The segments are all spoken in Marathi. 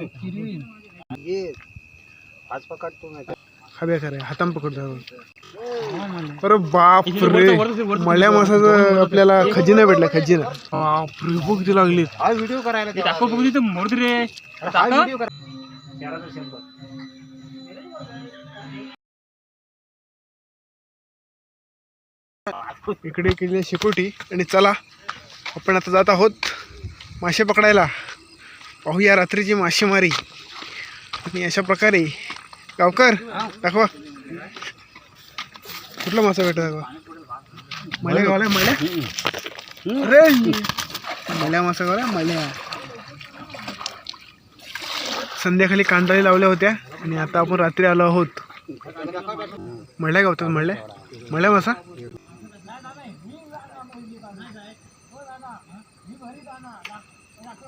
ये पकडतो नाही खरे हातान पकडतो अरे बाप रे. मळ्या मासाचा आपल्याला खजिना भेटला खजिना. बघ लागली. हा व्हिडिओ करायला ते दाखव बघू तिथं मोड रे. हा व्हिडिओ करा तेराशे शंभर इकडे केली शेकोटी. आणि चला आपण आता जात आहोत मासे पकडायला. पाहूया रात्रीची मासेमारी. आणि अशा प्रकारे गावकर दाखवा. कुठला मासा भेटतो दाखवा. मल्या गावला मल्या? अरे! मल्या मासा गावला मल्या. संध्याकाळी कांदाळी लावल्या होत्या आणि आता आपण रात्री आलो आहोत. मळल्या गावतात मळल्या मळल्या मासा?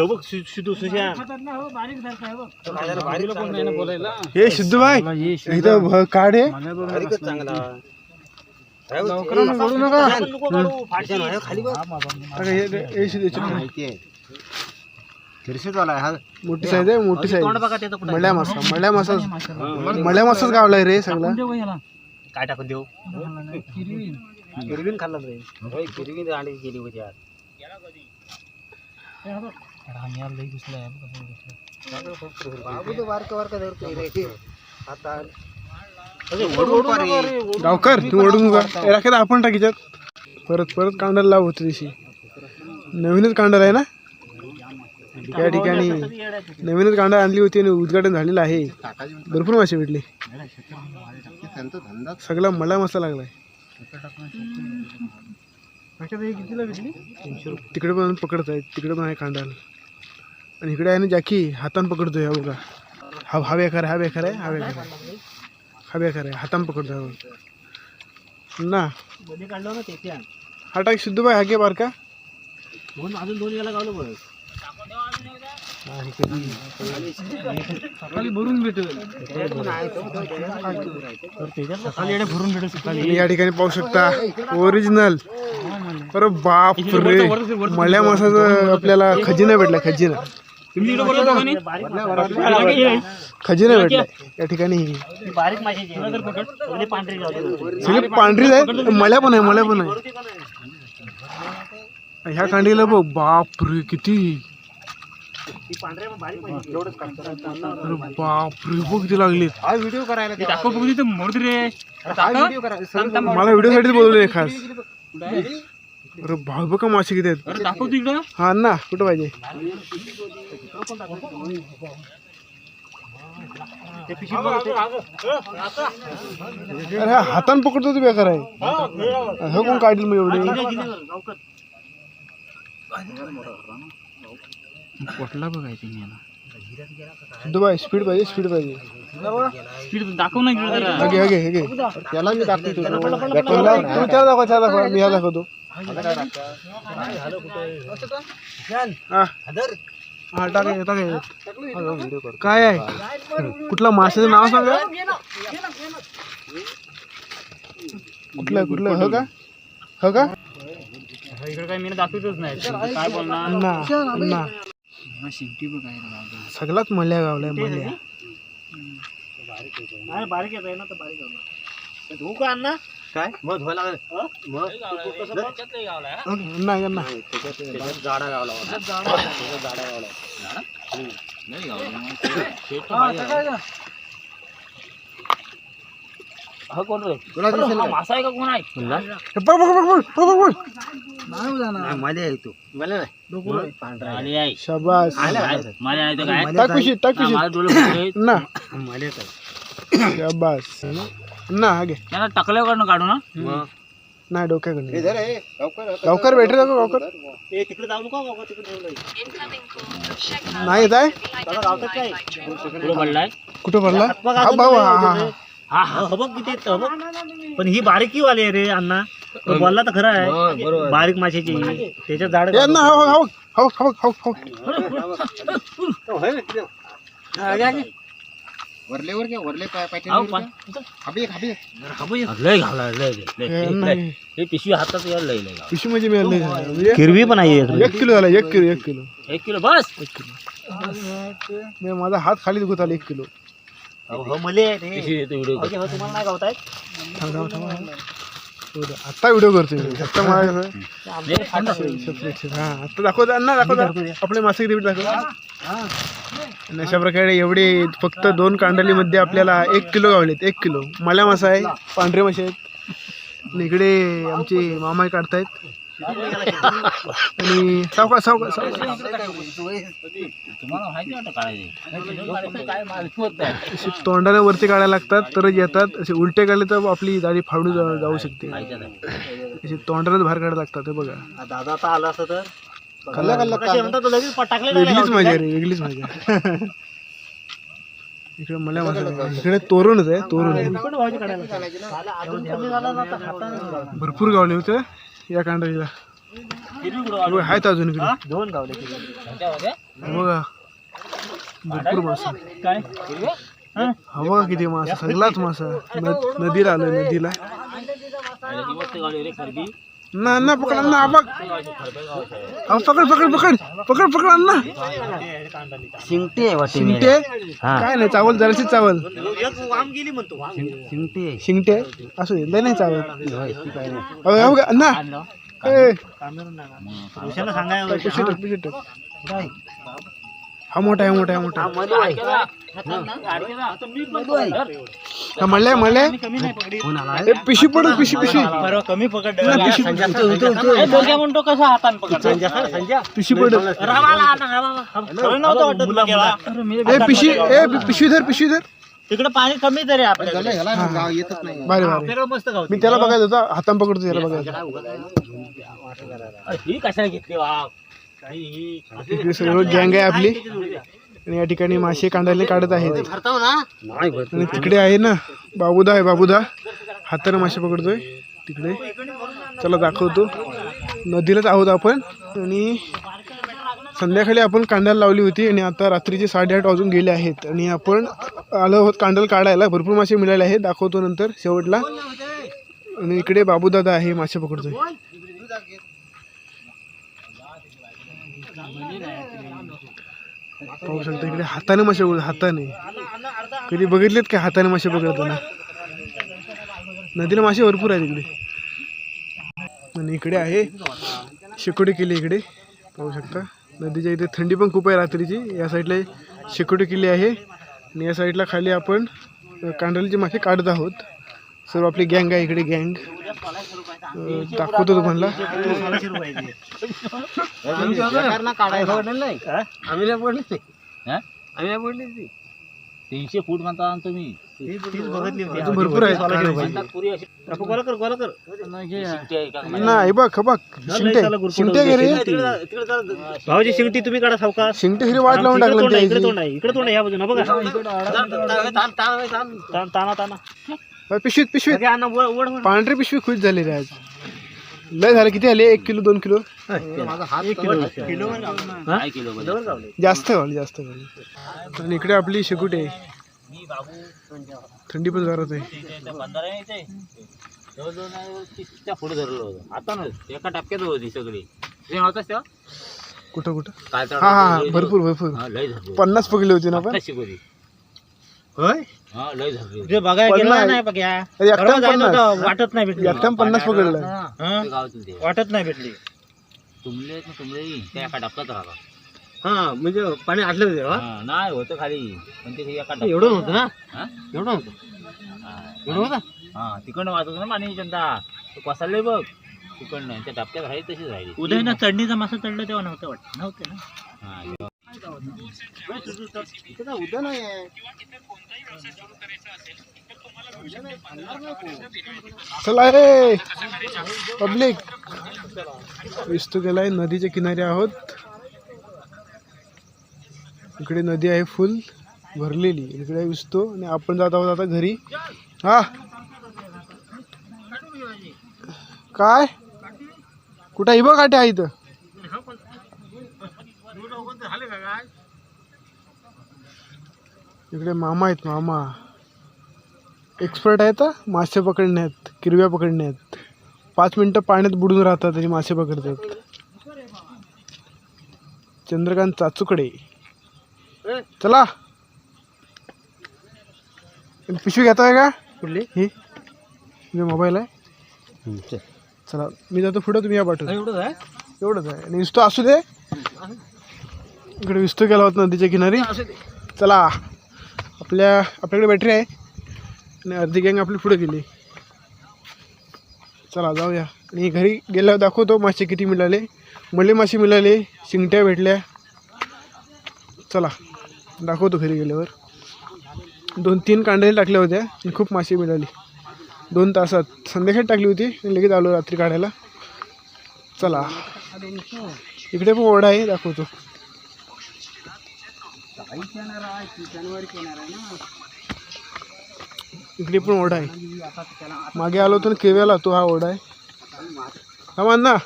तो बघ सिद्धू सुशा तो काय झालं, बारीक चांगलं बोलायला? हे सिद्धू भाई इथं भ- काढ आहे बारीकच चांगला ओढू नका. खाली बघ अरे हे- हे- हे सिद्धू, याच्यात माहिती आहे आहे हा. मोठी साईज आहे मोठी साईज बघा त्याचं कुठं मळ्या मासा मळ्या मासा. मळ्या मासाच गावलाय रे सगळा. काय टाकून देऊ? किरवीन. खाल्ला रे. होय किरवीन अंडी केली होती आज. बाबू तो बारका बारका धरतोय रे. आता ओढून. गावकर तू ओढू नका हे राखेत आपण टाकीच्यात परत परत कांडाला लाव होती दिवशी. नवीनच कांडाल आहे ना? या ठिकाणी नवीनच कांडा आणली होती आणि उद्घाटन झालेलं आहे. भरपूर मासे भेटले. सगळा मळा मासा लागलाय तिकडे पण पकडत आहेत. तिकडे पण आहे कांडाल आणि इकडे आहे ना जॅकी हातान पकडतोय हा बघा. हा हा बेकार आहे हा बेकार आहे हा बेकार आहे. हा बेकार आहे हातान पकडतोय हा बघा. ना. काढलं ना ते हा टाक सिद्धू बाय हा घे बारका. दोन अजून दोन याला गावलं बघ सकाळी भरून भेटेल. सकाळी भरून भेटेल सकाळी. या ठिकाणी पाहू शकता. ओरिजिनल अरे बाप रे. मळ्या मासाचा आपल्याला खजिना भेटला खजिना. खजिना भेटला. या ठिकाणी बारीक पांढरे गावले सगळी पांढरीच आहे मळ्या पण आहे मळ्या पण आहे. ह्या कांडीला बघ बाप रे किती. अरे बाप रे बघ किती लागली. मला व्हिडिओ साठी बोलवले खास. अरे भाऊ बघा मासे किती आहेत. अरे दाखव तिकडं हा ना कुठं पाहिजे. अरे हा हातान पकडतो तू बेकार आहे. हो कोण काढील मग एवढे? कुठला बघायचं दुबाई स्पीड पाहिजे स्पीड पाहिजे. दाखव ना त्याला मी टाकतो तो. त्याला दाखव त्याला दाखव. मी ह्या दाखवतो. हा. हा हे, हे. काय आहे? कुठला माशाचं नाव सांगा कुठलं कुठलं? हो का? हो का? इकडे काय मी दाखवतच नाही. काय बोलणार सगळाच मल्या गावलाय मल्या. बारीक येत आहे ना तर बारीक गावला धू का अण्णा? काय? मग धुवायला लागेल. मग? ना ना त्याच्यात जाडा गावला होता. त्याच्यात जाडा गावला. हा? कोण रे? तुला दिसेल हा का? मासा आहे का कोण आहे? हे बघ बघ बघ बघ बघ बघ बघ नाही, मला आहे तू. मला नाही. मग पांढरा आहे. आली आहे. शाबास. मला आहे तर काय? टाक पिशीत टाक मला पिशीत डोळे फुटले. ना. मला येत आहे. शाबास. ना हा घे. त्याला टाकल्याकडनं काढू ना मग नाही डोक्याकडे हे, गावकर भेटले दाखव गावकर नाही येत आहे? कुठं हा भाऊ हा हा. हा. हा हा हो बघ किती आहेत, हो बघ. पण ही बारीकी वाली आहे रे अण्णा. तो बोलला तर खरं आहे. बारीक माशाची. त्याच्यात जाड ए ना हो हो हो हो हो हो वरलेवर घ्या वरले पाय पाय आहो, पा- हबी हबी. लय घाला लय लय, लय. ए, नाही. हे पिशवी हातात यायला लय लय पिशवी म्हणजे मिळालं नाही म्हणजे किरवी पण आहे एक. किलो झाला एक किलो एक किलो. एक किलो बस. माझा हात खाली दुखत आला एक किलो. हो मले तुम्हाला नाही गावताय? थांब थांब थांब. हो दे. आता व्हिडिओ करतोय मी. आता मला separate- हा आता दाखवतो अण्णा दाखवतो आपले मासे किती दाखव. आणि अशा प्रकारे एवढे फक्त दोन कांडलीमध्ये आपल्याला एक किलो गावलेत एक किलो. मला मासा आहे पांढरे मासे आहेत. आणि इकडे आमचे मामा काढतायत. आणि सावका सावका सावका तोंडाने वरती काढायला लागतात तरच येतात. असे उलटे काढले तर आपली दाढी फाडून जा- जाऊ शकते. असे तोंडाने बाहेर काढायला लागतात हे बघा. दादा आता आला असं तर. कल्ला कल्ला कसे म्हणतात तो लगेच टाकले वेगळीच मजा रे वेगळीच मजा. इकडे मला मजा इकडे तोरणच आहे तोरण भरपूर गावले होते या कांडळीला आहेत अजून इकडे. दोन गावले? बघा. भरपूर मासा. काय? हा? बघा किती मासा सगळाच मासा. न- नदीला आलोय नदीला. ना ना पकड ना बघ. अहो, पकड पकड पकड. पकड पकड अण्णा शिंगटी आहे वाटते शिंगटे? काय नाही चावल जराशी चावल. वाम गेली म्हणतो शिंगटी? आहे शिंगटे असू दे नाही चावल. अहो, हे बघा, अण्णा ए, उशाला सांगाय पिशवी टाक, पिशवी टाक. हा मोठा आहे मोठा आहे मोठा आहे. हा म्हणले म्हणले ए, पिशवी पडत पिशवी पिशवी परवा कमी पकड ना, पिशवी म्हणतो कसा हातान पकड संजय पिशवी पडत नव्हतं वाटत तुला केव्हा. ए पिशवी ए पिशवी धर पिशवी धर तिकडे पाणी कमी तरी आपल्याकडे ह्याला गाव येतच नाही। बारे बारे। आपल्याकडे मस्त गाव मी त्याला बघायचं होता हातान पकडतो त्याला बघायचं ही। कशाला घेतली वाव काही ही इकडे सगळं गँग आहे आपली. आणि या ठिकाणी मासे कांडायला काढत आहेत. आणि तिकडे आहे ना बाबूदा आहे बाबूदा. हाताने मासे पकडतोय. तिकडे. चला दाखवतो. नदीलाच आहोत आपण. आणि संध्याकाळी आपण कांडायला लावली होती आणि आता रात्रीचे साडेआठ वाजून गेले आहेत. आणि आपण आलो आहोत कांडाल काढायला. भरपूर मासे मिळाले आहेत. दाखवतो नंतर शेवटला. आणि इकडे बाबूदादा आहे मासे पकडतोय. पाहू शकता इकडे हाताने मासे पकडतो हाताने. कधी बघितलेत का हाताने मासे पकडताना? नदीला मासे भरपूर आहेत इकडे. आणि इकडे आहे शेकोटी किल्ले इकडे. पाहू शकता. नदीच्या इथे थंडी पण खूप आहे रात्रीची. या साईडला शेकोटी किल्ले आहे. आणि या साईडला खाली आपण कांडलीचे मासे काढत आहोत. सर्व आपली गँग आहे इकडे गँग. दाखवतो ती तीनशे फूट म्हणता तुम्ही भरपूर कर नाही बघ बघ शिंगटे शिंगटे घे रे भाऊजी शिंगटी तुम्ही काढा सावका शिंगटे हिरी वाट लावून आहे, इकडे टाकलं तोंड आहे इकडे तोंड आहे या बाजूला बघा ताण- ताना ताना पिशवीत पिशवीत. सगळे अन्न वळ वळ वळ. पांढरी पिशवी खुश झाली रे आज. लय झालं किती आले? एक किलो दोन किलो? माझा हात किलोवर गावले. जास्त गावली जास्त आणि इकडे आपली शेकुटी आहे थंडी पण जोरात आहे. पुढे धरलं होतं. आता एका होती सगळी. ते नव्हताच तेव्हा? कुठं कुठं? काय हा हा हा, भरपूर भरपूर. झाली. पन्नास पकडली होती ना आपण? शिकवली होय? हा झाली बघायला गेला नाही बघ्या. अरे एकट्यानं पन्नास. वाटत नाही भेटली. पन्नास पकडलं. वाटत नाही भेटली. तुमले आहेत ना तुमले त्या एका टपक्यात राहता हा म्हणजे पाणी आटलं होते हा, नाही होतं खाली. पण ते एका टपक्यात- एवढं नव्हतं ना? हा? एवढं नव्हतं? हा. एवढं होतं? हा तिकडनं वाजत ना पाणी चंदा तो कसाले बघ. तिकडनं. त्या टपक्यात राहील तशीच राहिली. उदयनं चढणीचा मासा चढलं तेव्हा नव्हतं वाटत. नव्हते ना? हा, उद्या नाही चला रे पब्लिक. विस्तू गेलाय नदीच्या किनारी आहोत. इकडे नदी आहे फुल भरलेली. इकडे विसतो आणि आपण जात आहोत आता घरी. हा. काय? कुठं इबा काटे आहे इथं. इकडे मामा आहेत मामा. एक्सपर्ट आहेत मासे पकडण्यात किरव्या पकडण्यात पाच मिनटं पाण्यात बुडून राहतात आणि मासे पकडतात. चंद्रकांत चाचूकडे. चला. पिशवी घेताय का? कुठली? ही. तुझा मोबाईल आहे? चला. मी जातो पुढं तुम्ही या पाठवून एवढंच आहे? एवढंच आहे. आणि विस्तो असू दे. इकडे विस्तो गेला होता नदीच्या किनारी. चला आपल्या आपल्याकडे बॅटरी आहे. आणि अर्धी गँग आपली पुढे गेली. चला जाऊया. आणि घरी गेल्यावर दाखवतो मासे किती मिळाले. मले मासे मिळाले शिंगट्या भेटल्या. चला दाखवतो घरी गेल्यावर. दोन तीन कांडे टाकल्या होत्या आणि खूप मासे मिळाली. दोन तासात. संध्याकाळी टाकली होती आणि लगेच आलो रात्री काढायला. चला. इकडे पण ओढा आहे दाखवतो. इकडे पण ओढा आहे. मागे आलो होतो ना केव्याला तो हा ओढा आहे. हा मान ना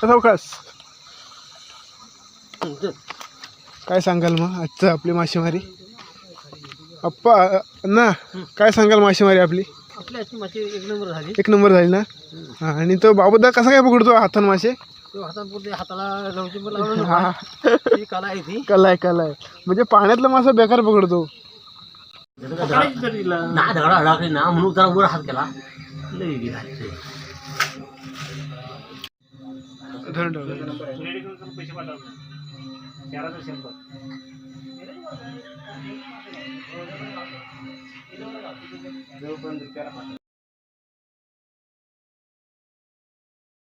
सावकाश काय सांगाल मग आजचं आपली मासेमारी? अप्पा ना काय सांगाल मासेमारी आपली? आपल्या माशी एक नंबर झाली. एक नंबर झाली ना? हा आणि तो बाबूदा कसा काय पकडतो हातान मासे? तो हातात पुढे हाताला लवची पण लावलं ना कला आहे ती कला आहे कला आहे म्हणजे पाण्यातला मासा बेकार पकडतो. ना दगडा अडकली ना म्हणून जरा वर हात केला लई गेला. धरण ठेवलं.